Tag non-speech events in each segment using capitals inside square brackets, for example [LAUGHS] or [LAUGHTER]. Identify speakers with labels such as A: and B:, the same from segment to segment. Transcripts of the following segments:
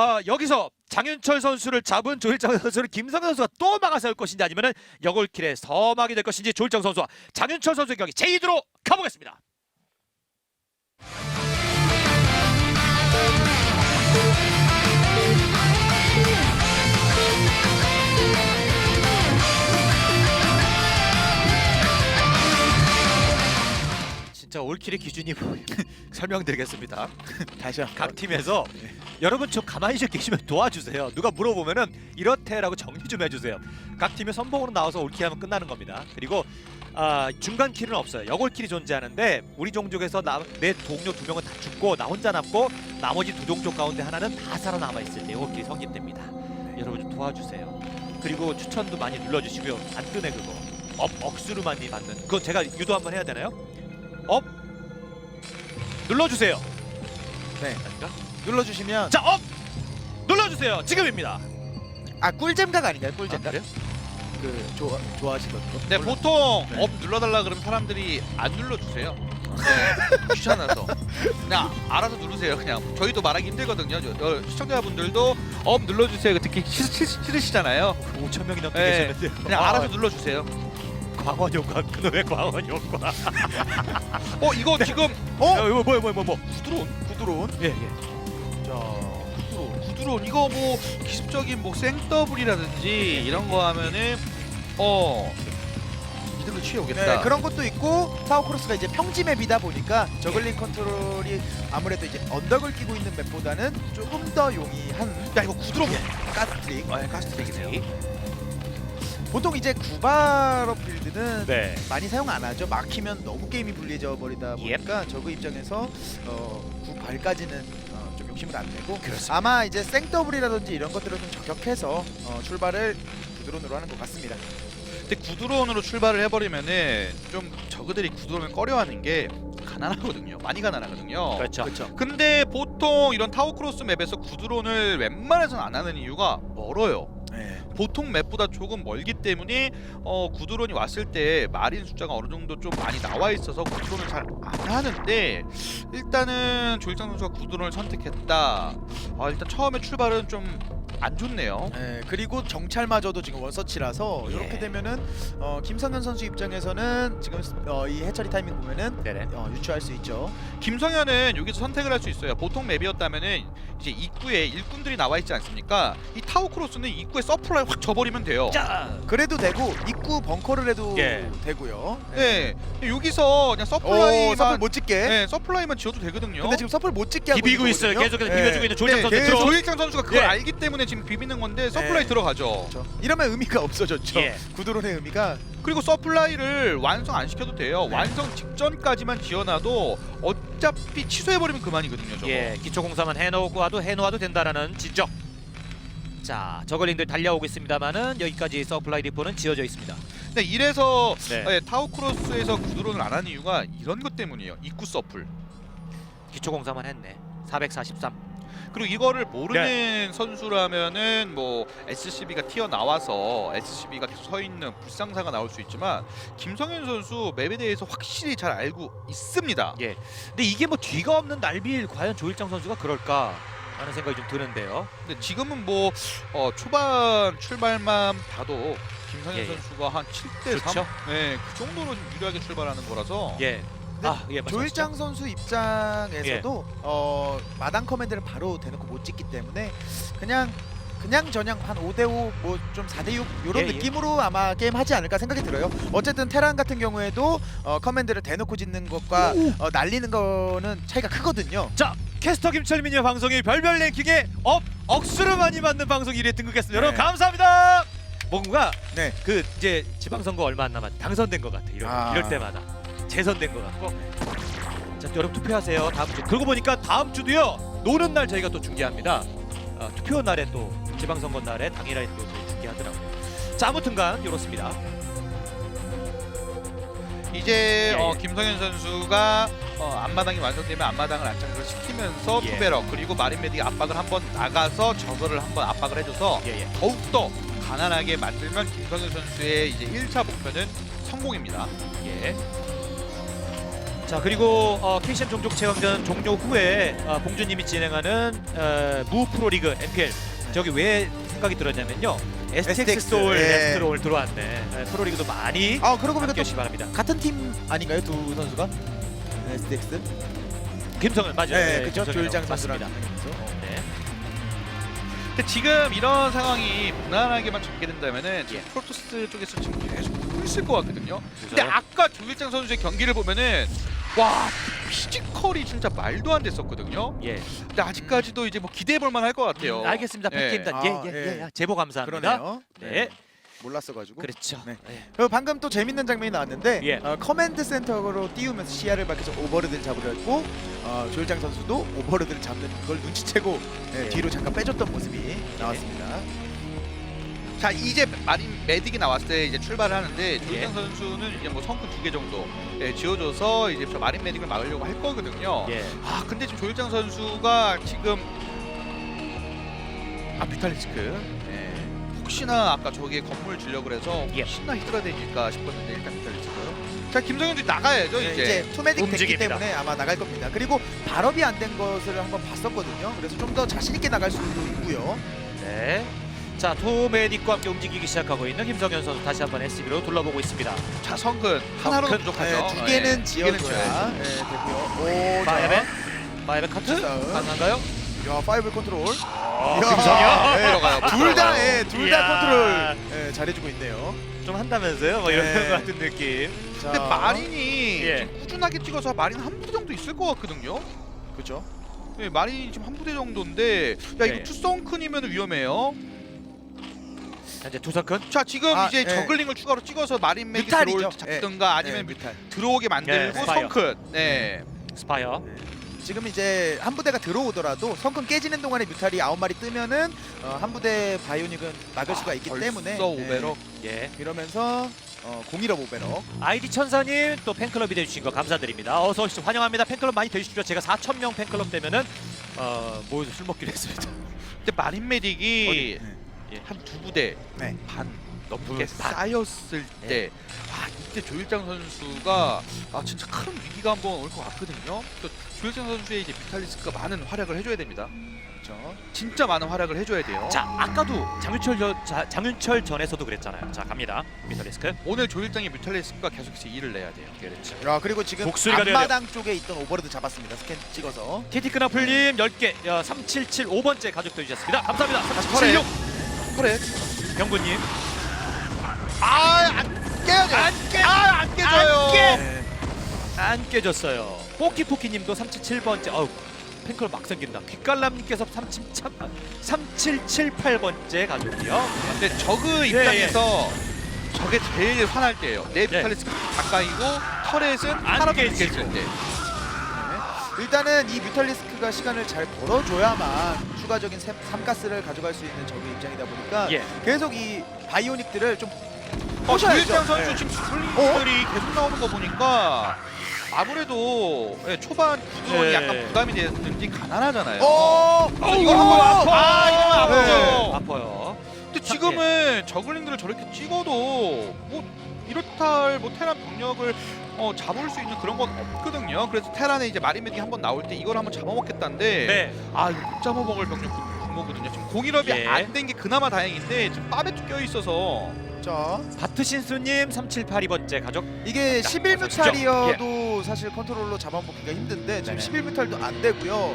A: 어, 여기서 장윤철 선수를 잡은 조일장 선수를 김성현 선수가 또 막아세울 것인지 아니면은 여골킬에 서막이 될 것인지 조일장 선수와 장윤철 선수의 경기 제2주로 가보겠습니다. 진짜 올킬의 기준이 뭐 [LAUGHS] 설명드리겠습니다. [LAUGHS]
B: 다시
A: 한각 팀에서 여러분 좀 가만히 좀 계시면 도와주세요. 누가 물어보면은 이렇대라고 정리 좀 해주세요. 각 팀의 선봉으로 나와서 올킬하면 끝나는 겁니다. 그리고 아, 중간 킬은 없어요. 여골킬이 존재하는데 우리 종족에서 나, 내 동료 두 명은 다 죽고 나 혼자 남고 나머지 두 종족 가운데 하나는 다 살아남아 있을 때 여골킬이 성립됩니다. 여러분 좀 도와주세요. 그리고 추천도 많이 눌러주시고요. 안 뜨네 그거. 업 억수로 많이 받는. 그건 제가 유도 한번 해야 되나요? 업 눌러주세요.
B: 네.
A: 아닌가?
B: 눌러주시면
A: 자, 업! 눌러주세요. 지금입니다.
B: 아 꿀잼각 아닌가요? 꿀잼각?
A: 그래요?
B: 그 좋아 좋아하시던 거.
C: 네, 보통
B: 네.
C: 업 눌러달라 그러면 사람들이 안 눌러주세요. 네, 귀찮아서 [LAUGHS] 그냥 알아서 누르세요. 그냥 저희도 말하기 힘들거든요. 저, 저 시청자분들도 업 눌러주세요. 싫, 싫, 싫으시잖아요.
A: 5천 명이 넘게
C: 네.
A: 계셨는데
C: 그냥 알아서 눌러주세요.
A: 광원 효과 그놈의 광원 효과.
C: 어 이거 지금
B: 어?
A: 야, 이거 뭐야 뭐야 뭐 뭐.
C: 구드론
B: 구드론.
A: 예 예.
B: 자
C: 구드론 구드론 이거 뭐 기습적인 뭐 생더블이라든지 이런 거 하면은 어 이득을 취해오겠다.
B: 네, 그런 것도 있고 타워 크로스가 이제 평지 맵이다 보니까 저글링 컨트롤이 아무래도 이제 언덕을 끼고 있는 맵보다는 조금 더 용이한
C: 야 이거 구드론
B: 가스 트릭.
C: 아, 가스트릭이네요.
B: 보통 이제 구바러 빌드는
A: 네.
B: 많이 사용 안 하죠. 막히면 너무 게임이 불리해져 버리다 보니까 저그 입장에서 어, 구발까지는 어, 좀 욕심을 안 내고
A: 그렇습니다.
B: 아마 이제 생더블이라든지 이런 것들을 좀 저격해서 어, 출발을 구드론으로 하는 것 같습니다.
C: 근데 구드론으로 출발을 해버리면은 좀 저그들이 구드론을 꺼려하는 게 가난하거든요. 많이 가난하거든요.
A: 그렇죠.
B: 그렇죠.
C: 근데 보통 이런 타워 크로스 맵에서 구드론을 웬만해서는 안 하는 이유가 멀어요.
B: 네.
C: 보통 맵보다 조금 멀기 때문에 어, 구드론이 왔을 때 마린 숫자가 어느 정도 좀 많이 나와 있어서 구드론을 잘 안 하는데 일단은 조일장 선수가 구드론을 선택했다. 아, 일단 처음에 출발은 좀 안 좋네요.
B: 네, 그리고 정찰마저도 지금 원서치라서
A: 예.
B: 이렇게 되면은 어, 김성현 선수 입장에서는 지금 어, 이 해처리 타이밍 보면은
A: 네네.
B: 어, 유추할 수 있죠.
C: 김성현은 여기서 선택을 할 수 있어요. 보통 맵이었다면은 이제 입구에 일꾼들이 나와 있지 않습니까? 이 타워 크로스는 입구에 서플라이 확 줘버리면 돼요.
A: 자.
B: 그래도 되고 입구 벙커를 해도
A: 예.
B: 되고요.
C: 네, 여기서 그냥
B: 오,
C: 서플라이만
B: 서플 못 찍게.
C: 네, 서플라이만 지어도 되거든요.
B: 근데 지금 서플 못 찍게 하고
A: 비비고 있어요.
B: 있거든요.
A: 계속해서
B: 예.
A: 비벼주고 있는 조일장
B: 네,
A: 선수
C: 네,
A: 들어.
C: 조일장 선수가 그걸
A: 예.
C: 알기 때문에 지금 비비는 건데 서플라이
B: 네.
C: 들어가죠.
B: 그렇죠. 이러면 의미가 없어졌죠.
A: 예.
B: 구드론의 의미가
C: 그리고 서플라이를 완성 안 시켜도 돼요.
A: 네.
C: 완성 직전까지만 지어놔도 어차피 취소해버리면 그만이거든요. 저거.
A: 예, 기초 공사만 해놓고 와도 해놓아도 된다라는 지적. 자, 저글링들 달려오고 있습니다만은 여기까지 서플라이 디포는 지어져 있습니다.
C: 근데 이래서
A: 네.
C: 예, 타워 크로스에서 구드론을 안 하는 이유가 이런 것 때문이에요. 입구 서플.
A: 기초 공사만 했네. 443.
C: 그리고 이거를 모르는
A: 네.
C: 선수라면은 뭐 SCB가 튀어 나와서 SCB가 계속 서 있는 불상사가 나올 수 있지만 김성현 선수 맵에 대해서 확실히 잘 알고 있습니다.
A: 예. 근데 이게 뭐 뒤가 없는 날빌 과연 조일장 선수가 그럴까 하는 생각이 좀 드는데요.
C: 근데 지금은 뭐 어, 초반 출발만 봐도 김성현
A: 예, 예.
C: 선수가 한 7대 3,
A: 그렇죠.
C: 네, 그 정도로 좀 유리하게 출발하는 거라서
A: 예. 아, 예,
B: 조일장 선수 입장에서도
A: 예.
B: 어, 마당 커맨드를 바로 대놓고 못 찍기 때문에 그냥 그냥 저냥 한 5대5 뭐 좀 4대6 이런
A: 예, 예.
B: 느낌으로 아마 게임 하지 않을까 생각이 들어요. 어쨌든 테란 같은 경우에도 어, 커맨드를 대놓고 짓는 것과 어, 날리는 거는 차이가 크거든요.
A: 자, 캐스터 김철민의 방송이 별별 랭킹에 업 억수로 많이 받는 방송 1위에 등극했습니다. 여러분
B: 네.
A: 감사합니다. 뭔가
B: 네.
A: 그 이제 지방선거 얼마 안 남았 당선된 것 같아. 이럴,
B: 아.
A: 이럴 때마다 재선된 것 같고. 자, 여러분 투표하세요. 다음 주. 그러고 보니까 다음 주도요. 노는 날 저희가 또 중계합니다. 어, 투표 날에 또 지방선거 날에 당일에 또 저희 중계하더라고요. 자, 아무튼간 이렇습니다.
C: 이제
A: 예,
C: 어,
A: 예.
C: 김성현 선수가 어, 앞마당이 완성되면 앞마당을 안착을 시키면서
A: 예.
C: 투베럭 그리고 마린메딕 압박을 한번 나가서 저거를 한번 압박을 해줘서
A: 예, 예.
C: 더욱더 가난하게 만들면 김성현 선수의 이제 1차 목표는 성공입니다.
A: 예. 자 그리고 어, KCM 종족 체험전 종료 후에 어, 봉주님이 진행하는 어, 무 프로리그 MPL 저기 왜 생각이 들었냐면요 STX
B: STX,
A: 소울
B: 예.
A: 네스트로 오늘 들어왔네 네, 프로리그도 많이
B: 아 그러고 보니까 또
A: 바랍니다
B: 같은 팀 아닌가요 두 선수가? STX?
A: 김성은 맞아요
B: 네,
A: 네,
B: 그죠
A: 김성현하고
B: 조일장 선수랑
A: 맞습니다. 네.
C: 근데 지금 이런 상황이 무난하게만 전개된다면은 지금
A: 예.
C: 프로토스 쪽에서 지금 계속 있을 것 같거든요. 근데? 아까 조일장 선수의 경기를 보면은 와 피지컬이 진짜 말도 안 됐었거든요.
A: 예
C: 근데 아직까지도 이제 뭐 기대해 볼 만할 것 같아요.
A: 음, 알겠습니다
C: 예.
A: 팬팀단
B: 아,
A: 예예예
B: 예.
A: 예, 제보 감사합니다
B: 그러네요.
A: 네
B: 몰랐어가지고.
A: 그렇죠
B: 네.
A: 네.
B: 그리고 방금 또 재밌는 장면이 나왔는데
A: 예.
B: 어, 커맨드 센터로 띄우면서 시야를 밝혀서 오버로드를 잡으려고 어, 조일장 선수도 오버로드를 잡는 걸 눈치채고 네,
A: 예.
B: 뒤로 잠깐 빼줬던 모습이 나왔습니다.
C: 자 이제 마린 메딕이 나왔을 때 이제 출발을 하는데 조일장
A: 예.
C: 선수는 이제 뭐 성큰 두 개 정도 예, 지어줘서 이제 저 마린 메딕을 막으려고 할 거거든요.
A: 예.
C: 아 근데 지금 조일장 선수가 지금 아 뮤탈리스크 예. 혹시나 아까 저기에 건물 주려고 그래서
A: 예.
C: 혹시나 히드라 되니까 싶었는데 일단 뮤탈리스크 자 김성현도 나가야죠
B: 네,
C: 이제,
B: 이제 투메딕 됐기
A: 움직입니다.
B: 때문에 아마 나갈 겁니다. 그리고 발업이 안 된 것을 한번 봤었거든요. 그래서 좀 더 자신 있게 나갈 수도 있고요.
A: 네. 자, 토메딕과 함께 움직이기 시작하고 있는 김성현 선수 다시 한번 SB로 둘러보고 있습니다.
C: 자 성근 하나로
A: 성근,
C: 부족하죠
B: 네, 두 개는
C: 예,
B: 지어줘야
C: 두 개는 지어야죠.
B: 네, 되고요. 오,
A: 마야베, 마야베 카트
B: 싸움.
A: 가능한가요?
B: 자, 야, 파이브 컨트롤.
A: 아,
B: 야,
A: 김성현
B: 네, [LAUGHS]
C: 들어가요.
B: 둘 다, 예, 둘다
A: 이야.
B: 컨트롤 예, 잘해주고 있네요.
A: 좀 한다면서요? 뭐 이런
B: 네.
A: 것 [LAUGHS] 같은 느낌.
B: 자,
C: 근데 마린이
A: 예.
C: 지금 꾸준하게 찍어서 마린 한 부대 정도 있을 것 같거든요
B: 그죠?
C: 네, 마린이 지금 한 부대 정도인데 야 이거
A: 네.
C: 투성큰이면 위험해요
A: 현재 두석근.
C: 자 지금
B: 아,
C: 이제
B: 예.
C: 저글링을 추가로 찍어서 마린 맥이
B: 뮤탈이죠.
C: 들어올 때 잡든가 아니면
B: 네, 뮤탈.
C: 들어오게 만들고
A: 네, 스파이어.
C: 성큰 네.
A: 스파이어.
B: 지금 이제 한 부대가 들어오더라도 성큼 깨지는 동안에 뮤탈이 아홉 마리 뜨면은 어, 한 부대 바이오닉은 막을 수가 있기 때문에
C: 오베럭
A: 예.
B: 이러면서 어, 공일업 오베럭
A: 아이디 천사님 또 팬클럽이 돼주신 거 감사드립니다. 어서 오시죠. 환영합니다. 팬클럽 많이 되주십시오. 제가 4천 명 팬클럽 되면은 어, 모여서 술 먹기로 했습니다.
C: 근데 마린 메딕이
A: 어 디?
C: 한두 부대
B: 네.
C: 반 넘게
A: 반.
C: 쌓였을 때 아, 이때 조일장 선수가 아 진짜 큰 위기가 한번 올 것 같거든요. 또 조일장 선수의 이제 비탈리스크가 많은 활약을 해줘야 됩니다.
B: 그렇죠.
C: 진짜 많은 활약을 해줘야 돼요.
A: 자, 아까도 장윤철 전, 자, 장윤철 전에서도 그랬잖아요. 자, 갑니다. 미터리스크.
C: 오늘 조일장의 뮤탈리스크가 계속해서 일을 내야 돼요.
A: 그렇죠.
B: 야 그리고 지금
A: 복수리가 돼야
B: 앞마당 쪽에 있던 오버로드 잡았습니다. 스캔 찍어서
A: TT 끄나풀님 10개, 3775번째 가족도 주셨습니다. 감사합니다.
C: 털에.
A: 3776
C: 그래.
A: 경구님.
C: 아안 깨야 돼.
A: 안 깨-
C: 아안 깨져요.
A: 안 깨-
B: 네.
A: 안 깨졌어요. 뽀키포키님도 37번째. 어우, 팬클럽 막 생긴다. 귓갈람님께서 37, 3778번째 가족이요.
C: 근데 저그
A: 예,
C: 입장에서 저게 제일 화날 때예요. 내
A: 네.
C: 뮤탈리스크 가까이고 터렛은
A: 안
C: 하나도
A: 깨지고.
C: 깨질 때.
B: 네. 일단은 이 뮤탈리스크가 시간을 잘 벌어줘야만 추가적인 샘- 삼가스를 가져갈 수 있는 적의 입장이다 보니까
A: 예.
B: 계속 이 바이오닉들을 좀
C: 어,
B: 보셔야죠.
C: 조일장 선수
B: 네.
C: 지금 스플링들이 계속 나오는 거 보니까 아무래도 예, 초반 구드론이
A: 네.
C: 약간 부담이 되는지 가난하잖아요.
B: 오!
C: 아, 이거 한번 아파. 아, 이거 아파요.
B: 네.
A: 아파요.
C: 근데 지금은 저글링들을 저렇게 찍어도 뭐 이렇다 할 뭐 테란 병력을 어, 잡을 수 있는 그런 건 없거든요. 그래서 테란에 이제 마리메딕 한번 나올 때 이걸 한번 잡아먹겠다는데
A: 네.
C: 아 이거 못 잡아먹을 병력 규모거든요. 지금 공일업이
A: 예.
C: 안된 게 그나마 다행인데 지금 빠베트 껴 있어서
B: 자,
A: 바트신수님 3782번째 가족.
B: 이게
A: 자,
B: 11뮤탈이어도 사실 컨트롤로 잡아먹기가 힘든데 지금
A: 네네.
B: 11뮤탈도 안 되고요.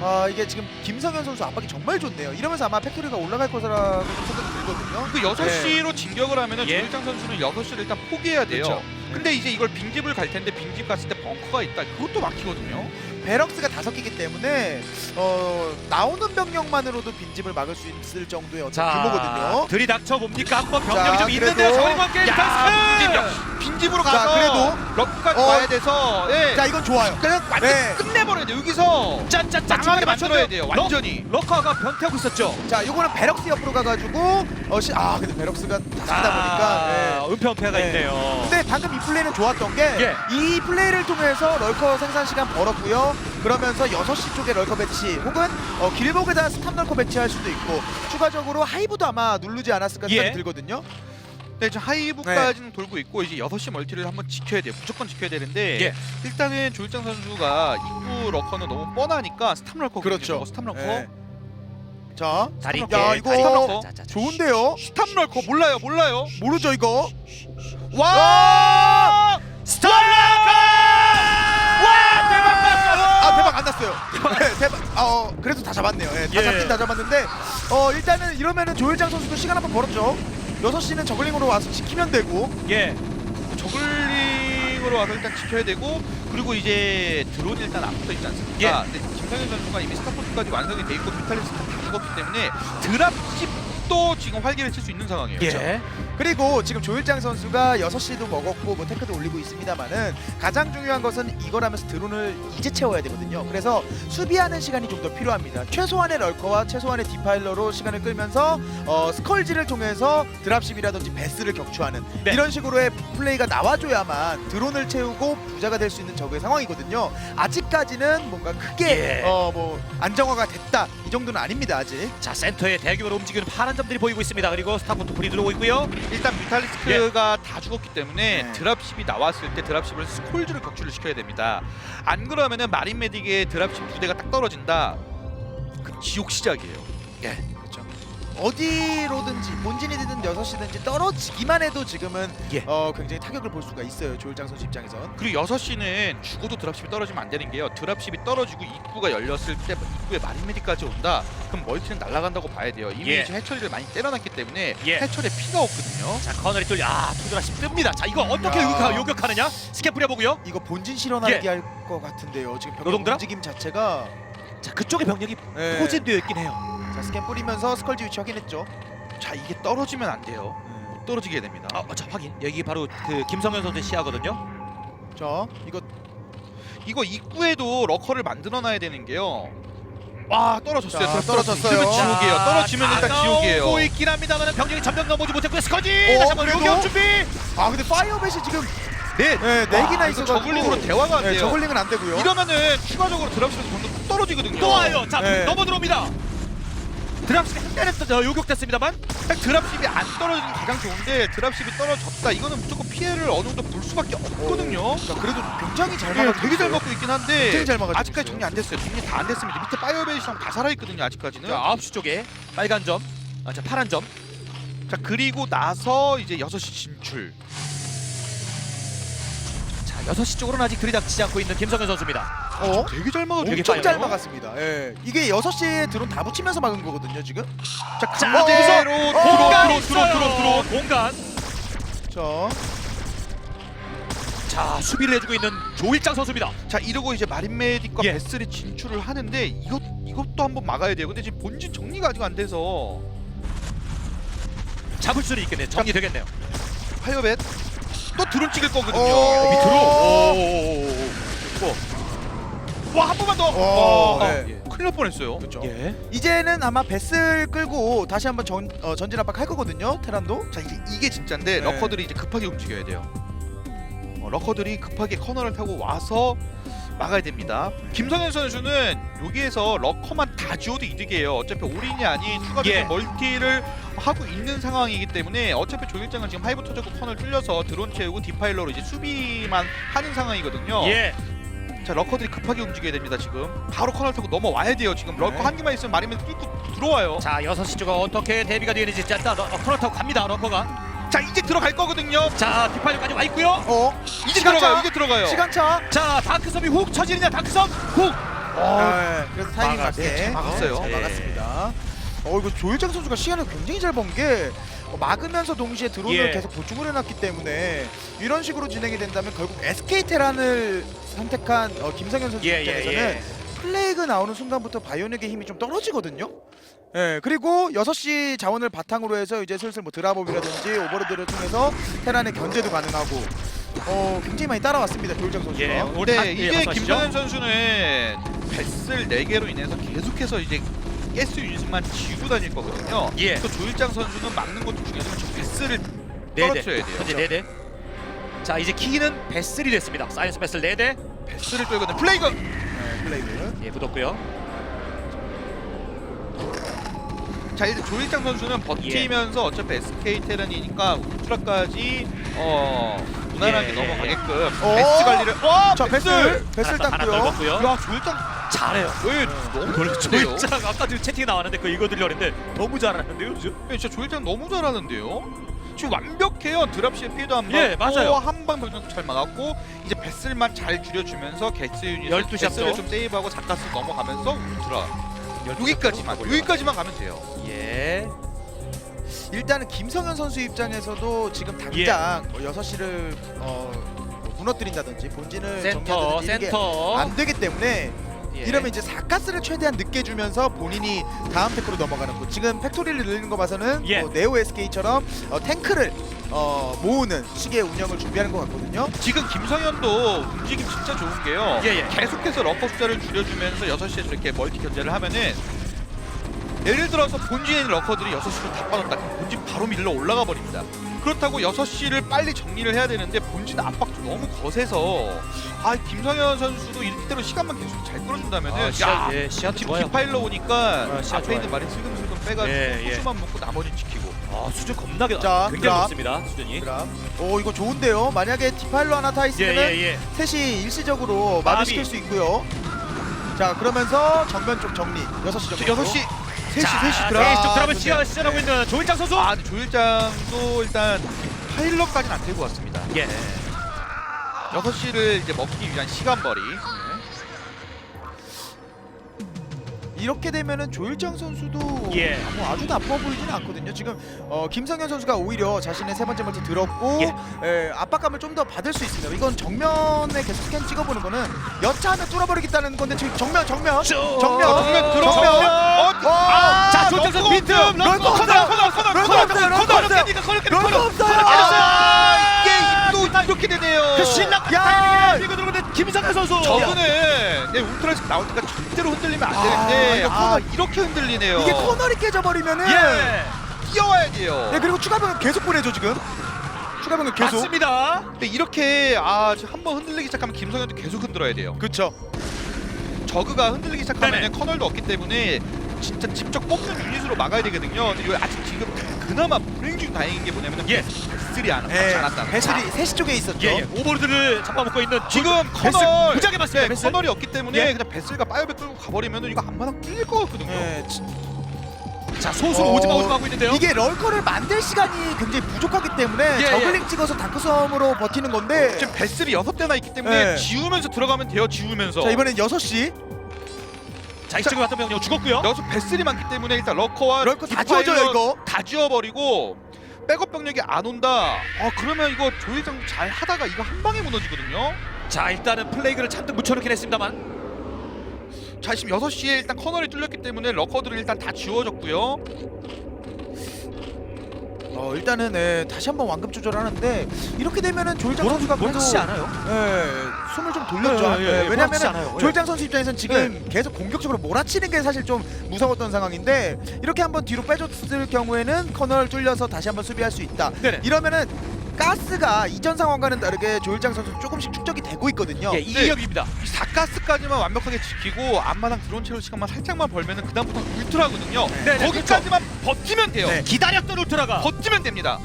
B: 아 이게 지금 김성현 선수 압박이 정말 좋네요. 이러면서 아마 팩토리가 올라갈 거라고 생각이 들거든요.
C: 그 6시로 진격을 하면은
A: 예.
C: 조일장 선수는 6시를 일단 포기해야 돼요.
B: 그렇죠.
C: 근데 이제 이걸 빈집을 갈 텐데 빈집 갔을 때 벙커가 있다. 그것도 막히거든요.
B: 베럭스가 다섯 개이기 때문에 어, 나오는 병력만으로도 빈집을 막을 수 있을 정도의 어떤 규모거든요.
A: 들이닥쳐 봅니까? 한번
B: 자,
A: 병력이 좀
B: 그래도-
A: 있는데요. 저희만 게임
C: 야,
A: 타스크.
C: 빈집으로
B: 자,
C: 가서
B: 그래도-
C: 럭까지
B: 어.
C: 가야 돼서 예.
B: 자 이건 좋아요.
C: 그냥 완전
B: 네.
C: 끝내버려야 돼요. 여기서
A: 짠짠짠
C: 망하게 만들어야 돼요. 완전히.
A: 러커가 변태하고 있었죠.
B: 자 요거는 베럭스 옆으로 가가지고 어, 시, 아 근데 베럭스가 다스다 보니까 네.
A: 은폐은폐가
B: 네.
A: 있네요.
B: 근데 방금 이 플레이는 좋았던 게이
A: 예.
B: 플레이를 통해서 럴커 생산 시간 벌었고요. 그러면서 6시 쪽에 럴커 배치 혹은 어, 길목에다 스탑 럴커 배치할 수도 있고 추가적으로 하이브도 아마 누르지 않았을까 생각이
A: 예.
B: 들거든요.
C: 네, 지금 하이브까지는 돌고 있고 이제 6시 멀티를 한번 지켜야 돼요. 무조건 지켜야 되는데
A: 예.
C: 일단은 조일장 선수가 입구 러커는 너무 뻔하니까 스탑 러커
B: 그렇죠.
C: 스탑 러커.
B: 네. 자,
A: 다리
B: 야,
A: 깨,
B: 이거
A: 다리
C: 어,
A: 깨. 자, 자, 자.
B: 좋은데요?
C: 스탑 러커 몰라요, 몰라요.
B: 모르죠 이거?
C: 와!
B: 아 대박 안 났어요. 네, 대박. 아, 어 그래도 다 잡았네요. 예, 다
A: 예.
B: 잡긴 다 잡았는데 어 일단은 이러면은 조일장 선수도 시간 한번 벌었죠. 6시는 저글링으로 와서 지키면 되고
A: 예.
C: 저글링으로 와서 일단 지켜야 되고 그리고 이제 드론이 일단 안 붙어 있지 않습니까? 근데 김상현 선수가 이미 스타포트까지 완성이 돼 있고 비탈리스트 다 죽었기 때문에 드랍십도 지금 활기를 칠 수 있는 상황이에요.
A: 예.
B: 그 리고 지금 조일장 선수가 6시도 먹었고 뭐 테크도 올리고 있습니다만은 가장 중요한 것은 이거라면서 드론을 이제 채워야 되거든요. 그래서 수비하는 시간이 좀 더 필요합니다. 최소한의 럴커와 최소한의 디파일러로 시간을 끌면서 어, 스컬지를 통해서 드랍십이라든지 베스를 격추하는
A: 네.
B: 이런 식으로의 플레이가 나와줘야만 드론을 채우고 부자가 될 수 있는 적의 상황이거든요. 아직까지는 뭔가 크게
A: 예.
B: 어, 뭐 안정화가 됐다 이 정도는 아닙니다 아직.
A: 자, 센터에 대규모로 움직이는 파란 점들이 보이고 있습니다. 그리고 스타포트 불이 들어오고 있고요.
C: 일단 비탈리스크가 다 죽었기 때문에
B: 네.
C: 드랍십이 나왔을 때 드랍십을 스콜즈를 격추를 시켜야 됩니다. 안 그러면은 마린 메딕의 드랍십 두 대가 딱 떨어진다. 그 지옥 시작이에요.
B: 그렇죠. 어디로든지 본진이든 6시든지 떨어지기만 해도 지금은
A: 예.
B: 어, 굉장히 타격을 볼 수가 있어요. 조일장 선수 입장에선.
C: 그리고 6시는 죽어도 드랍십이 떨어지면 안 되는 게요. 드랍십이 떨어지고 입구가 열렸을 때 입구에 마린 메딕까지 온다. 그럼 멀티는 날아간다고 봐야 돼요. 이미
A: 예.
C: 해처리를 많이 때려놨기 때문에
A: 예.
C: 해처리에 피가 없거든요.
A: 자, 커널이 뚫려. 아, 투드라시 뜹니다. 자, 이거 어떻게
B: 야.
A: 요격하, 요격하느냐? 스캔 뿌려보고요.
B: 이거 본진 실어나기
A: 예.
B: 할것 같은데요. 지금 병력
A: 노동드랍?
B: 움직임 자체가
A: 자, 그쪽에 병력이
B: 예.
A: 포진되어 있긴 해요.
B: 자, 스캔 뿌리면서 스컬지 위치 확인했죠.
C: 자 이게 떨어지면 안 돼요. 못 떨어지게 됩니다.
A: 아, 어, 자, 확인. 여기 바로 그 김성현 선수의 시야거든요.
B: 자, 이거
C: 이거 입구에도 러커를 만들어 놔야 되는 게요. 와 떨어졌어요.
B: 자,
C: 떨어졌-
B: 떨어졌어요.
C: 그러면 지옥이에요. 떨어지면 일단 지옥이에요.
A: 고 있긴 합니다만 병력이 점점 넘어오지 못했고요. 스커지
B: 어,
A: 다시 한번
B: 그래도?
A: 요격 준비.
B: 아, 근데 파이어벳이 지금
C: 네.
B: 네, 네 개나
C: 와,
B: 있어
C: 이거
B: 가지고
C: 저글링으로 대화가 안
B: 네,
C: 돼요.
B: 저글링은 안 되고요.
C: 이러면은 추가적으로 드랍십에서 병력 뚝 떨어지거든요.
A: 또 와요. 자,
B: 네.
A: 넘어 들어옵니다. 드랍스가 한 대는 또 요격됐습니다만
C: 딱 드랍십이 안 떨어지는 게 가장 좋은데 드랍십이 떨어졌다. 이거는 무조건 피해를 어느 정도 볼 수밖에 없거든요.
B: 자, 그래도 굉장히 잘
C: 예,
B: 막아
C: 되게 잘 먹고 있긴 한데 아직까지. 정리 안 됐어요. 정리 다 안 됐습니다. 밑에 파이어베이스랑 다 살아있거든요. 아직까지는.
A: 자, 9시 쪽에 빨간 점. 아, 자, 파란 점.
C: 자 그리고 나서 이제 6시 진출.
A: 자, 6시 쪽으로는 아직 들이닥치지 않고 있는 김성현 선수입니다.
B: 어?
C: 되게 잘 막아주고
A: 되게
B: 엄청 잘. 막았습니다. 예. 이게 6시에 드론 다 붙이면서 막은 거거든요, 지금.
C: 자
A: 자,
C: 그대로
B: 어,
C: 들어
A: 공간
C: 들어 들어. 들어 들어
A: 공간.
B: 자,
A: 자, 수비를 해주고 있는 조일장 선수입니다.
C: 자 이러고 이제 마린 메딕과
A: 예.
C: 베슬이 진출을 하는데 이것 이것도 한번 막아야 돼요. 근데 지금 본진 정리가 아직 안 돼서
A: 잡을 수는 있겠네요. 정리되겠네요.
C: 파이어벳 또 드론 찍을 거거든요.
B: 어.
C: 밑으로. 와 한 번만 더.
B: 어,
C: 와,
B: 네.
C: 예. 큰일 날 뻔했어요.
B: 그렇죠.
A: 예.
B: 이제는 아마 베스를 끌고 다시 한번 전, 어, 전진 압박 할 거거든요, 테란도.
C: 자 이제 이게 진짜인데
B: 네.
C: 러커들이 이제 급하게 움직여야 돼요. 어, 러커들이 급하게 커널을 타고 와서 막아야 됩니다. 김성현 선수는 여기에서 러커만 다 지워도 이득이에요. 어차피 올인이 아닌 추가적인
A: 예.
C: 멀티를 하고 있는 상황이기 때문에 어차피 조일장은 지금 하이브 터졌고 커널 뚫려서 드론 채우고 디파일러로 이제 수비만 하는 상황이거든요.
A: 예.
C: 자 러커들이 급하게 움직여야 됩니다 지금. 바로 커널 타고 넘어와야 돼요 지금. 러커
B: 네.
C: 한 개만 있으면 마리면 뚫고 들어와요.
A: 자, 6시 쪽은 어떻게 대비가 되는지 자, 일단 러- 어, 코너 타고 갑니다. 러커가.
C: 자 이제 들어갈 거거든요.
A: 자, 디파일까지 와 있고요.
B: 어?
C: 이제
B: 시간차.
C: 들어가요. 이제 들어가요.
B: 시간차.
A: 자, 다크섬이 훅 쳐지느냐? 다크섬 훅.
B: 네, 그래서 타이밍
A: 막았-
B: 맞게
C: 네, 잘 막았어요.
B: 잘
A: 예.
B: 막았습니다. 어 이거 조일장 선수가 시간을 굉장히 잘 번 게 막으면서 동시에 드론을
A: 예.
B: 계속 보충을 해놨기 때문에 이런 식으로 진행이 된다면 결국 SK 테란을 선택한 어, 김성현 선수
A: 예, 예,
B: 입장에서는
A: 예.
B: 플레이그 나오는 순간부터 바이오닉의 힘이 좀 떨어지거든요. 예, 그리고 6시 자원을 바탕으로 해서 이제 슬슬 뭐 드랍업이라든지 오버로드를 통해서 테란의 견제도 가능하고 어 굉장히 많이 따라왔습니다 조일장 선수가.
A: 예.
C: 네,
A: 다- 예,
C: 이게
A: 말씀하시죠.
C: 김성현 선수는 뱃을 4개로 인해서 계속해서 이제 가스 유닛만 쥐고 다닐 거거든요.
A: 예.
C: 또 조일장 선수는 막는 것도 중요하지만 저 뱃을
A: 네
C: 떨어뜨려야 돼요.
A: 현재 4대. 자, 이제 키는 베슬이 됐습니다. 사이언스 베슬 4대.
C: 뱃을 떨거든. 플레이건.
B: 네, 플레이그.
A: 예, 붙었고요.
C: 자 이제 조일장 선수는 버티면서 어차피 SK 테란이니까 울트라까지 어 무난하게
A: 예,
C: 넘어가게끔
B: 어?
C: 베스 관리를
B: 와자 베슬 베슬
A: 하나, 하나
B: 땄고요.
C: 조일장
A: 잘해요.
C: 왜 너무 잘해요?
A: 조일장 아까 지금 채팅 나왔는데 그 읽어드리려 했는데 너무 잘하는데요 요즘?
C: 네, 진짜 조일장 너무 잘하는데요. 지금 완벽해요. 드랍시의 피해도 안
A: 예,
C: 맞고
A: 맞아요.
C: 한방 병력도 잘 막았고 이제 베슬만 잘 줄여주면서 게스 유닛
A: 12 샷도.
C: 베슬을 좀 세이브하고 자가스 넘어가면서 울트라 여기까지만 여기까지만 가면 돼요.
A: 예.
B: 일단은 김성현 선수 입장에서도 지금 당장 뭐 6시를 어, 뭐 무너뜨린다든지 본진을
A: 센터
B: 정리한다든지 이게
A: 센터.
B: 안 되기 때문에
A: 예.
B: 이러면 이제 사가스를 최대한 늦게 주면서 본인이 다음 테크로 넘어가는 거. 지금 팩토리를 늘리는 거 봐서는
A: 예.
B: 뭐 네오 SK처럼 어, 탱크를 어, 모으는 식의 운영을 준비하는 것 같거든요.
C: 지금 김성현도 움직임 진짜 좋은 게요.
A: 예, 예.
C: 계속해서 러커 숫자를 줄여주면서 6시에 이렇게 멀티 견제를 하면은 예를 들어서 있는 러커들이 6시로 다 빠졌다. 본진 바로 밀러 올라가 버립니다. 그렇다고 6시를 빨리 정리를 해야 되는데 본진 압박도 너무 거세서 아 김성현 선수도 이대로 시간만 계속 잘 끌어준다면 은
A: 아,
C: 야
A: 예, 시야도
C: 지금
A: 좋아요.
C: 디파일러 오니까
A: 아, 시야
C: 앞에
A: 좋아요.
C: 있는 말이 슬금슬금 빼가지고
A: 예, 예.
C: 수만 먹고 나머지 지키고
A: 아 수준 겁나게
B: 자,
A: 굉장히
B: 드랍.
A: 높습니다 수준이.
B: 그럼 오 이거 좋은데요. 만약에 디파일러 하나 타 있으면 은
A: 예예예.
B: 셋이 일시적으로
A: 마비.
B: 마비시킬 수 있고요. 자 그러면서 정면 쪽 정리 6시 정도.
C: 6시
B: 3시
A: 자,
B: 3시
A: 셋이
B: 드랍.
A: 쪽 드랍을 시작 시작하고 있는 조일장 선수.
C: 아 근데 조일장도 일단 파일럿까지는 안 되고 왔습니다.
A: 예.
C: 6시를 이제 먹기 위한 시간벌이
B: 이렇게 되면은 조일장 선수도
A: 예.
B: 뭐 아주 나빠 보이지는 않거든요. 지금 어, 김성현 선수가 오히려 자신의 세 번째 멀티 들었고
A: 예.
B: 에, 압박감을 좀 더 받을 수 있습니다. 이건 정면에 계속 스캔 찍어보는 거는 여차하면 뚫어버리겠다는 건데 지금 정면 정면
A: 쭉.
B: 정면
C: 어, 정면 들어.
B: 정면
C: 어,
B: 아,
A: 자 조일장 선수
B: 럴커 없어요.
C: 커널 커널 커널
B: 없어요. 럴커 없어요. 럴커 없어요.
C: 아또 이렇게 되네요.
A: 그
B: 야!
A: 타이밍에 밀고 들어오는 김상현 선수.
C: 저거는 내 울트라식 나올 때가 절대로 흔들리면 안
B: 아,
C: 되는데
B: 이거
C: 아,
B: 코너-
C: 이렇게 흔들리네요.
B: 이게 코너리 깨져버리면은
A: 예.
C: 뛰어와야 돼요.
B: 네 그리고 추가 병력 계속 보내죠 지금. 추가 병력 계속.
A: 맞습니다.
C: 근데 이렇게 아 한번 흔들리기 시작하면 김성현도 계속 흔들어야 돼요.
B: 그렇죠.
C: 저그가 흔들리기 시작하면
A: 네네.
C: 커널도 없기 때문에 진짜 직접 뽑는 유닛으로 막아야 되거든요. 근데 이거 아직 지금 그나마 불행 중 다행인 게 뭐냐면
A: 예.
C: 베슬이 안
B: 예.
C: 않았다.
B: 배슬이 셋시 쪽에 있었죠.
A: 예, 예. 오버로드를 잡아먹고 있는
C: 지금
A: 베슬
C: 커널
A: 무지하게 맞습니다.
C: 네,
A: 베슬.
C: 커널이 없기 때문에
A: 예.
C: 그냥 베슬과 파이어백 끌고 가버리면 이거 안마당 뚫릴 것 같거든요.
B: 예, 지-
A: 자 소수로
B: 어,
A: 오지마 오지마 하고 있는데요.
B: 이게 럴커를 만들 시간이 굉장히 부족하기 때문에
A: 예,
B: 저글링 찍어서 다크섬으로 버티는 건데
C: 지금 베슬이 여섯 대나 있기 때문에
B: 네.
C: 지우면서 들어가면 돼요. 지우면서.
B: 자 이번엔 6시
A: 자 이쪽에 왔던 병력 죽었고요.
C: 여섯 베슬이 많기 때문에 일단 러커와
B: 럴커 다 지워져요 이거
C: 다 지워버리고 백업 병력이 안 온다. 아 그러면 이거 조일장 잘 하다가 이거 한 방에 무너지거든요.
A: 자 일단은 플레이그를 잔뜩 묻혀놓긴 했습니다만.
C: 자 지금 6시에 일단 커널이 뚫렸기 때문에 러커들은 일단 다 지워졌고요.
B: 어 일단은 예, 다시 한번 완급 조절하는데 이렇게 되면은 조일장 선수가 그래도
A: 몰아치지 않아요.
B: 예, 숨을 좀 돌렸죠
A: 예, 예, 예,
B: 예,
A: 몰아치지
B: 왜냐면은.
A: 예.
B: 조일장 선수 입장에서는 지금 계속 공격적으로 몰아치는 게 사실 좀 무서웠던 상황인데 이렇게 한번 뒤로 빼줬을 경우에는 커널 뚫려서 다시 한번 수비할 수 있다
A: 네네.
B: 이러면은 가스가 이전 상황과는 다르게 조일장 선수 조금씩 축적이 되고 있거든요
A: 예, 이격입니다.
C: 이 4가스까지만 완벽하게 지키고 앞마당 드론 채울 시간만 살짝만 벌면은 그다음부터 울트라거든요.
A: 네, 네,
C: 거기까지만 버티면 돼요.
B: 네.
A: 기다렸던 울트라가
C: 버티면 됩니다.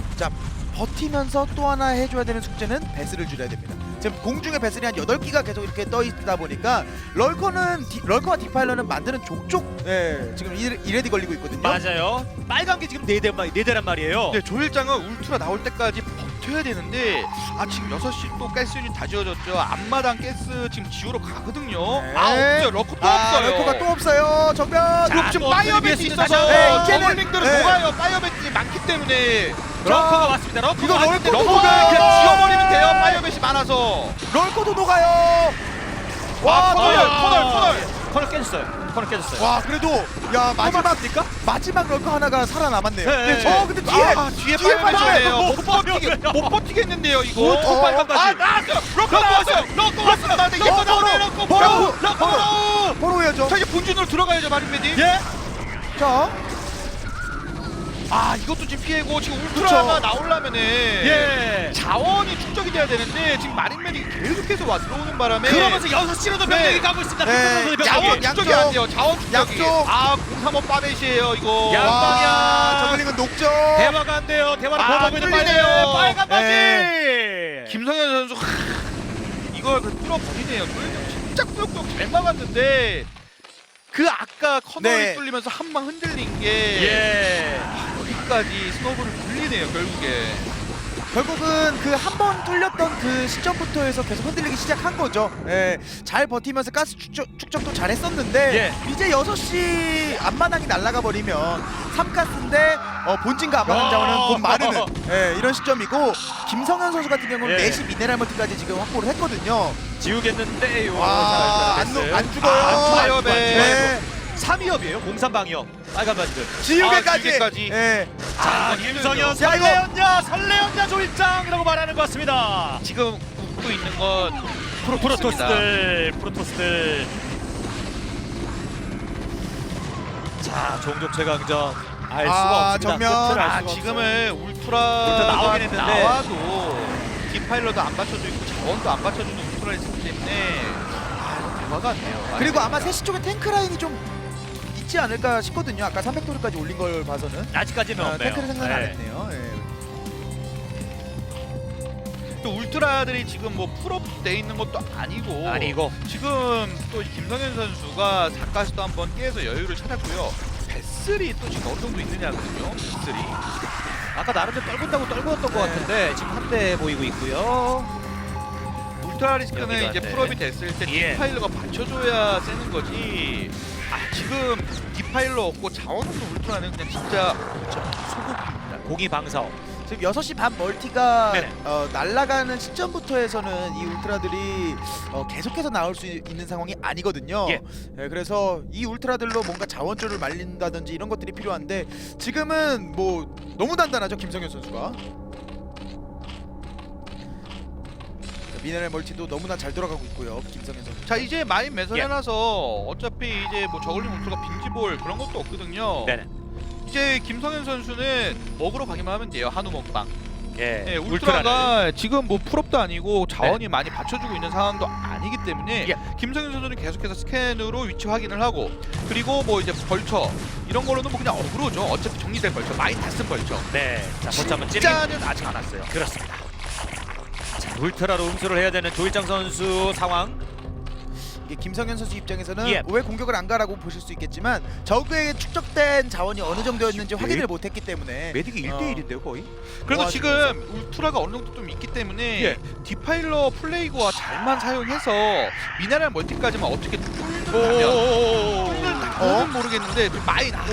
B: 버티면서 또 하나 해줘야 되는 숙제는 배스를 줄여야 됩니다. 지금 공중에 배슬이 한 8기가 계속 이렇게 떠 있다 보니까 럴커는 디, 럴커와 디파일러는 만드는 족족 예, 지금 일, 일레디 걸리고 있거든요.
A: 맞아요. 빨간 게 지금 네 대, 네 대란 말이에요.
C: 근데 조일장은 울트라 나올 때까지 버텨야 되는데 아 지금 6시 또 가스 유닛 다 지워졌죠. 앞마당 가스 지금 지우러 가거든요.
B: 네.
C: 아 없어요. 러커 또
B: 아,
C: 없어요.
B: 럴커가 또 없어요. 정면.
A: 자,
C: 지금
A: 또
C: 파이어벳이. 있어서.
B: 네,
C: 저글링들은
B: 네.
C: 녹아요. 파이어벳이 많기 때문에
A: 러커가 왔습니다. 러커가
B: 이거
A: 왔는데
B: 녹아요.
C: 그냥 지워버리면 돼요. 파이어벳이 많아서.
B: 럴커도 녹아요.
C: 와
B: 와,
C: 커널
A: 아,
C: 커널 커널.
A: 커널 깨졌어요. 커널 깨졌어요.
B: 와 그래도 야 마지막
A: 맞습니까?
B: 마지막 럴커 하나가 살아남았네요.
A: 네, 네.
B: 어 근데 뒤에
C: 아, 뒤에 파이어벳이
B: 파이어벳.
C: 오네요. 못
A: 버텨요.
C: 못 버티겠는데요 이거.
A: 오, 또 빨간
C: 아
A: 바지.
C: 나왔어요. 러커 나왔어요. 러커 왔어요. 나왔어요. 이거
B: 어,
C: 나오네.
B: 바로, 바로
C: 러커 바로.
B: 바로 해야죠.
C: 자 이제 본진으로 들어가야죠 마린메디.
B: 예. 자
C: 아 이것도 지금 피해고 지금 울트라가. 나오려면은
A: 예.
C: 자원이 축적이 돼야 되는데 지금 마린맨이 계속해서 와 들어오는 바람에
A: 그러면서 6시로도 병력이
C: 네.
A: 가고 있습니다.
B: 네.
C: 자원.
B: 양쪽,
C: 축적이 안 돼요. 자원 축적이.
B: 양쪽.
C: 아 035 빠벳이에요 이거.
A: 양- 양방향.
B: 와, 저글링은 녹죠.
A: 대화가 안 돼요. 대화를
C: 아,
A: 보고 있는
C: 뚫리네요.
A: 빨간 빨간 바지.
B: 네.
C: 김성현 선수 하, 이걸 그 뚫어버리네요. 조현정 진짜 꾸역꾸역 잘 막았는데 그 아까 커널이
B: 네.
C: 뚫리면서 한 방 흔들린 게
A: 예.
C: 여기까지 스노우볼을 굴리네요 결국에.
B: 결국은 그 한 번 뚫렸던 그 시점부터 해서 계속 흔들리기 시작한 거죠. 예, 잘 버티면서 가스 축적, 축적도 잘했었는데
A: 예.
B: 이제 6시 앞마당이 날아가 버리면 3가스인데 어, 본진과 앞마당
A: 어.
B: 자원은 곧 마르는 [LAUGHS] 예, 이런 시점이고 김성현 선수 같은 경우는
A: 예.
B: 4시 미네랄 멀티까지 지금 확보를 했거든요.
A: 지우겠는데요.
B: 와, 안,
A: 잘
B: 녹- 안. 죽어요.
C: 아, 안 죽어요, 배.
B: 네,
A: 3위업이에요. 공산방위업. 빨간 바지들.
B: 지우개까지.
C: 아, 지우개까지.
B: 예.
A: 자,
C: 이건
A: 김성현
C: 힘들죠.
B: 야, 이거-
A: 설레었냐 설레었냐 조일장이라고 말하는 것 같습니다.
C: 지금 웃고 있는 건
A: 프로토스들 프로토스들. 자, 종족 최강전 알 수가
B: 아,
A: 없습니다.
B: 정면.
A: 끝을 알
C: 아
A: 수가
C: 지금은 울트라
A: 울트라 나오긴 했는데.
C: 나와도 디파일러도 안 받쳐주고 있고 자원도 안 받쳐주는 울트라를 있기 때문에 아 이거 대화가 안 돼요.
B: 그리고 아마 3시 쪽에 탱크 라인이 좀 있지 않을까 싶거든요. 아까 300도르까지 올린 걸 봐서는.
A: 없- 아직까지는
B: 아,
A: 없네요.
B: 탱크를 생각 안
A: 네.
B: 했네요. 예.
C: 또 울트라들이 지금 뭐 풀업 돼 있는 것도 아니고
A: 아니고
C: 지금 또 김성현 선수가 4가스도 한번 깨서 여유를 찾았고요. 배슬이 또 지금 어느 정도 있느냐거든요. 배슬이.
A: 아까 나름대로 떨군다고 떨구었던 것
B: 네.
A: 같은데 지금 한대 보이고 있고요.
C: 울트라 리스크는
A: 여기가,
C: 이제
A: 네.
C: 풀업이 됐을 때
A: 예.
C: 디파일러가 받쳐줘야 세는 거지. 아 지금 디파일러 없고 자원 없는 울트라는 그냥 진짜 소급입니다.
A: 공이 방사업.
B: 지금 6시 반 멀티가
A: 네네.
B: 어, 날아가는 시점부터 해서는 이 울트라들이 어, 계속해서 나올 수 있는 상황이 아니거든요.
A: 예.
B: 예, 그래서 이 울트라들로 뭔가 자원줄을 말린다든지 이런 것들이 필요한데 지금은 뭐 너무 단단하죠 김성현 선수가. 미네랄 멀티도 너무나 잘 돌아가고 있고요 김성현 선수.
C: 자 이제 마인
A: 예.
C: 매설해놔서 어차피 이제 뭐 저글링 울트라가 빈지볼 그런 것도 없거든요.
A: 네네.
C: 이제 김성현 선수는 먹으러 가기만 하면 돼요 한우 먹방.
A: 예.
C: 네,
A: 울트라를.
C: 울트라가 지금 뭐 풀업도 아니고 자원이 많이 받쳐주고 있는 상황도 아니기 때문에
A: 예.
C: 김성현 선수는 계속해서 스캔으로 위치 확인을 하고 그리고 뭐 이제 벌처 이런 걸로는 뭐 그냥 어그로죠. 어차피 정리될 벌처 많이 다쓴 벌처.
A: 네. 자, 거쳐 한번 찌르기.
C: 진짜는 아직 안 왔어요.
A: 그렇습니다. 자, 울트라로 응수를 해야 되는 조일장 선수 상황.
B: 이게 김성현 선수 입장에서는
A: 예.
B: 왜 공격을 안 가라고 보실 수 있겠지만 적에게 축적된 자원이 어느 정도였는지 확인을 못했기 때문에
A: 메딕이
B: 어.
A: 1대1인데요, 거의.
C: 그래도
B: 와,
C: 지금 울트라가 어느 정도 좀 있기 때문에
A: 예.
C: 디파일러 플레이고와 잘만 사용해서 미네랄 멀티까지만 어떻게 뚫는다면
A: 오.
C: 뚫는다면
B: 어?
C: 모르겠는데 그 마인 아,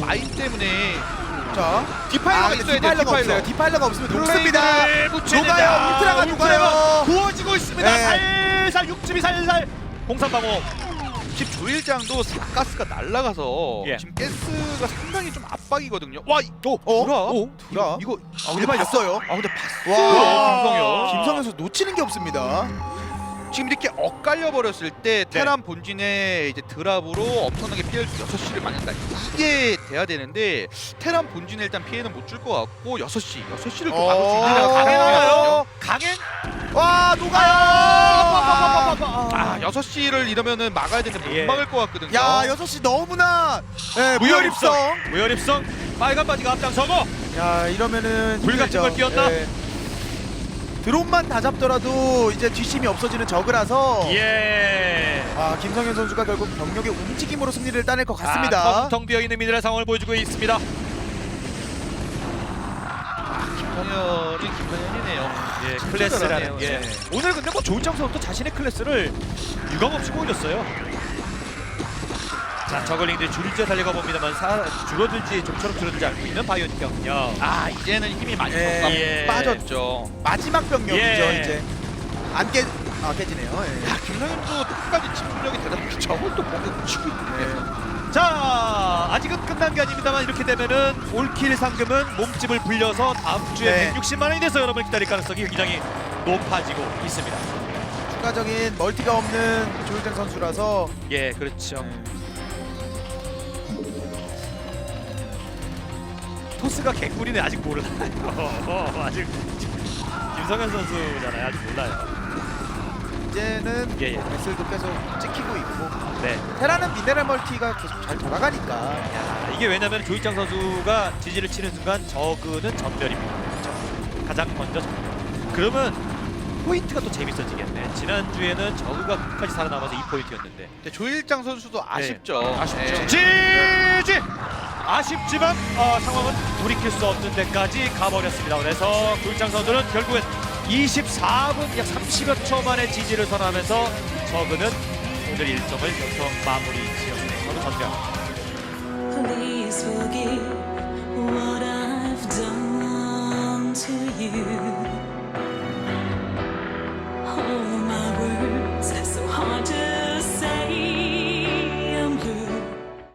C: 마인 때문에
B: 자
C: 디파일러가
B: 아, 근데
C: 있어야 돼요.
B: 디파일러가
C: 디파일러.
B: 없어요. 디파일러가 없으면 녹습니다.
A: 플레이를
B: 녹아요.
A: 아,
B: 울트라가 녹아요.
A: 구워지고 있습니다.
B: 네.
A: 살살 육즙이 살살. 공산방어.
C: 지금 조일장도 가스가 날라가서
A: 예.
C: 지금 가스가 상당히 좀 압박이거든요. 와, 이-
B: 어?
C: 뭐야?
B: 오?
C: 이거
B: 이거
C: 이거
B: 아, 근데 봤어요.
C: 아 근데 봤어.
B: 와,
C: 김성현.
B: 김성현 선수 놓치는 게 없습니다.
C: 지금 이렇게 엇갈려 버렸을 때 테란 본진의 이제 드랍으로 엄청나게 피해를 6시를 맞는다. 이게 돼야 되는데 테란 본진에 일단 피해는 못 줄 것 같고 6시, 6시를 또 막을 수
B: 어,
C: 있느냐
B: 강행하나요?
A: 강행.
B: 와 녹아요.
C: 아, 6시를 이러면은 막아야 되는데 못
A: 예.
C: 막을 것 같거든요.
B: 야 6시 너무나 예, 무혈입성.
A: 무혈입성. 빨간 바지가 앞장서고.
B: 야 이러면은
A: 불 같은
B: 힘들죠.
A: 걸 띄웠나?
B: 예. 드론만 다 잡더라도 이제 뒷심이 없어지는 저그라서
A: 예.
B: 아 김성현 선수가 결국 병력의 움직임으로 승리를 따낼 것 같습니다.
A: 아, 텅텅 비어 있는 미네랄 상황을 보여주고 있습니다.
C: 김성현은 김성현이네요.
A: 예, 클래스라는. 게
C: 네.
A: 오늘 근데 뭐 조일장 선수도 자신의 클래스를 유감 없이 보여줬어요. 자, 저글링들이 줄줄이 달려가 봅니다만 사, 줄어들지 좀처럼 줄어들지 않고 있는 바이오닉 경력.
C: 아, 이제는 힘이 많이
B: 예.
C: 예.
A: 예.
C: 빠졌죠.
B: 마지막 병력이죠
A: 예.
B: 이제 안 깨, 아 깨지네요. 예.
C: 야, 김성현도 끝까지 집중력이 대단히 저것도 공격 치고 있네요.
A: 자, 아직은 끝난 게 아닙니다만 이렇게 되면은 올킬 상금은 몸집을 불려서 다음 주에
B: 네.
A: 160만 원이 돼서 여러분 기다릴 가능성이 굉장히 높아지고 있습니다.
B: 추가적인 멀티가 없는 조일장 선수라서
A: 예, 그렇죠.
B: 네.
A: 토스가 개꿀이네 아직 몰라요. 어, [LAUGHS] 아직 김성현 선수잖아요. 아직 몰라요.
B: 이제는
A: 예, 예.
B: 베슬도 계속 찍히고 있고
A: 네.
B: 테라는 미네랄 멀티가 계속 잘 돌아가니까
A: 야, 이게 왜냐면 조일장 선수가 지지를 치는 순간 저그는 전멸입니다. 그렇죠? 가장 먼저 전멸. 그러면 포인트가 또 재밌어지겠네. 지난주에는 저그가 끝까지 살아남아서 2포인트였는데
C: 근데 조일장 선수도 아쉽죠.
A: 아쉽죠.
C: 예.
A: 지지! 아쉽지만 어, 상황은 돌이킬 수 없는 데까지 가버렸습니다. 그래서 구일장 선수는 결국엔 24분 약 30여 초 만에 지지를 선언하면서 저그는 오늘 일정을 여기서 마무리 지었습니다. 저도 전략.
D: Please.